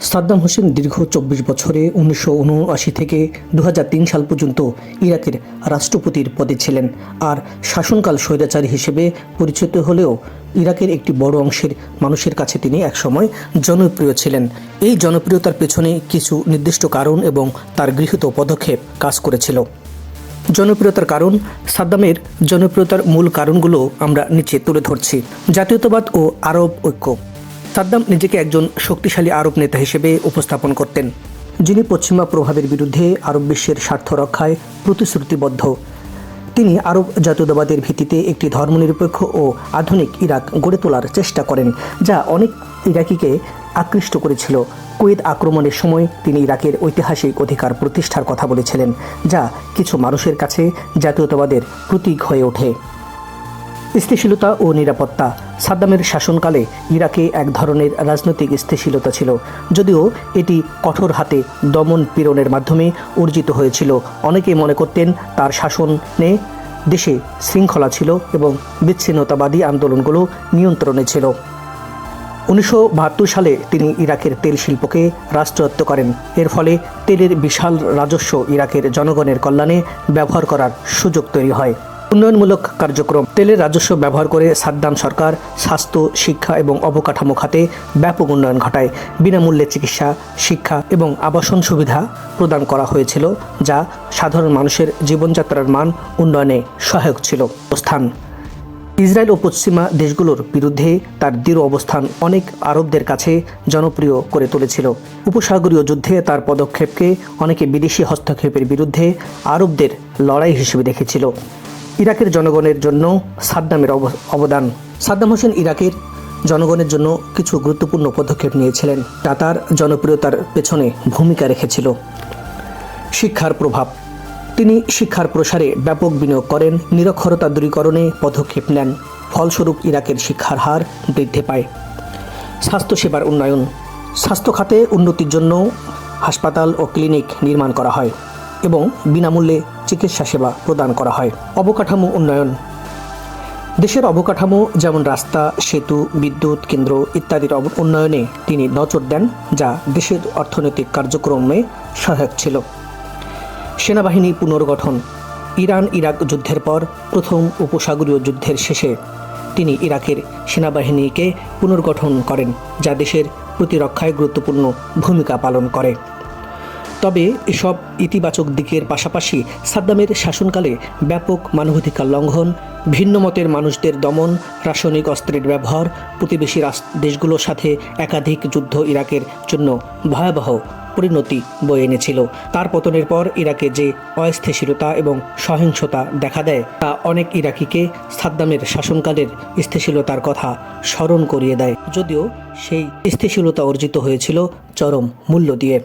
সাদ্দাম হোসেন দীর্ঘ চব্বিশ বছরে উনিশশো উনআশি থেকে দু হাজার তিন সাল পর্যন্ত ইরাকের রাষ্ট্রপতির পদে ছিলেন আর শাসনকাল স্বৈরাচারী হিসেবে পরিচিত হলেও ইরাকের একটি বড় অংশের মানুষের কাছে তিনি একসময় জনপ্রিয় ছিলেন। এই জনপ্রিয়তার পেছনে কিছু নির্দিষ্ট কারণ এবং তার গৃহীত পদক্ষেপ কাজ করেছিল। জনপ্রিয়তার কারণ, সাদ্দামের জনপ্রিয়তার মূল কারণগুলো আমরা নিচে তুলে ধরছি। জাতীয়তাবাদ ও আরব ঐক্য। সাদ্দাম নিজেকে একজন শক্তিশালী আরব নেতা হিসেবে উপস্থাপন করতেন, যিনি পশ্চিমা প্রভাবের বিরুদ্ধে আরব বিশ্বের স্বার্থ রক্ষায় প্রতিশ্রুতিবদ্ধ। তিনি আরব জাতীয়তাবাদের ভিত্তিতে একটি ধর্মনিরপেক্ষ ও আধুনিক ইরাক গড়ে তোলার চেষ্টা করেন, যা অনেক ইরাকিকে আকৃষ্ট করেছিল। কুয়েত আক্রমণের সময় তিনি ইরাকের ঐতিহাসিক অধিকার প্রতিষ্ঠার কথা বলেছিলেন, যা কিছু মানুষের কাছে জাতীয়তাবাদের প্রতীক হয়ে ওঠে। স্থিতিশীলতা ও নিরাপত্তা। সাদ্দামের শাসনকালে ইরাকে এক ধরনের রাজনৈতিক স্থিতিশীলতা ছিল, যদিও এটি কঠোর হাতে দমন পীড়নের মাধ্যমে অর্জিত হয়েছিল। অনেকে মনে করতেন তার শাসনে দেশে শৃঙ্খলা ছিল এবং বিচ্ছিন্নতাবাদী আন্দোলনগুলো নিয়ন্ত্রণে ছিল। উনিশশো বাহাত্তর সালে তিনি ইরাকের তেল শিল্পকে রাষ্ট্রায়ত্ত করেন। এর ফলে তেলের বিশাল রাজস্ব ইরাকের জনগণের কল্যাণে ব্যবহার করার সুযোগ তৈরি হয়। উন্নয়নমূলক কার্যক্রম তেলের রাজস্ব ব্যবহার করে সাদ্দাম সরকার স্বাস্থ্য, শিক্ষা এবং অবকাঠামো খাতে ব্যাপক উন্নয়ন ঘটায়। বিনামূল্যে চিকিৎসা, শিক্ষা এবং আবাসন সুবিধা প্রদান করা হয়েছিল, যা সাধারণ মানুষের জীবনযাত্রার মান উন্নয়নে সহায়ক ছিল। স্থান ইসরায়েল ও পশ্চিমা দেশগুলোর বিরুদ্ধে তার দৃঢ় অবস্থান অনেক আরবদের কাছে জনপ্রিয় করে তুলেছিল। উপসাগরীয় যুদ্ধে তার পদক্ষেপকে অনেকে বিদেশি হস্তক্ষেপের বিরুদ্ধে আরবদের লড়াই হিসেবে দেখেছিল। ইরাকের জনগণের জন্য সাদ্দামের অব- অবদান। সাদ্দাম হোসেন ইরাকের জনগণের জন্য কিছু গুরুত্বপূর্ণ পদক্ষেপ নিয়েছিলেন। তা তার জনপ্রিয়তার পেছনে ভূমিকা রেখেছিল। শিক্ষার প্রভাব। তিনি শিক্ষার প্রসারে ব্যাপক বিনিয়োগ করেন, নিরক্ষরতা দূরীকরণে পদক্ষেপ নেন, ফলস্বরূপ ইরাকের শিক্ষার হার বৃদ্ধি পায়। স্বাস্থ্যসেবার উন্নয়ন। স্বাস্থ্য খাতে উন্নতির জন্য হাসপাতাল ও ক্লিনিক নির্মাণ করা হয়। এবং বিনামূল্যে চিকিৎসা সেবা প্রদান করা হয়। অবকাঠামো উন্নয়ন। দেশের অবকাঠামো যেমন রাস্তা, সেতু, বিদ্যুৎ কেন্দ্র ইত্যাদির উন্নয়নে তিনি নজর দেন, যা দেশের অর্থনৈতিক কার্যক্রমে সহায়ক ছিল। সেনাবাহিনী পুনর্গঠন। ইরান ইরাক যুদ্ধের পর প্রথম উপসাগরীয় যুদ্ধের শেষে তিনি ইরাকের সেনাবাহিনীকে পুনর্গঠন করেন, যা দেশের প্রতিরক্ষায় গুরুত্বপূর্ণ ভূমিকা পালন করে। তবে এসব ইতিবাচক দিকের পাশাপাশি সাদ্দামের শাসনকালে ব্যাপক মানবাধিকার লঙ্ঘন, ভিন্ন মতের মানুষদের দমন, রাসায়নিক অস্ত্রের ব্যবহার, প্রতিবেশী দেশগুলোর সাথে একাধিক যুদ্ধ ইরাকের জন্য ভয়াবহ পরিণতি বয়ে এনেছিল। তার পতনের পর ইরাকে যে অস্থিতিশীলতা এবং সহিংসতা দেখা দেয়, তা অনেক ইরাকিকে সাদ্দামের শাসনকালের স্থিতিশীলতার কথা স্মরণ করিয়ে দেয়। যদিও সেই স্থিতিশীলতা অর্জিত হয়েছিল চরম মূল্য দিয়ে।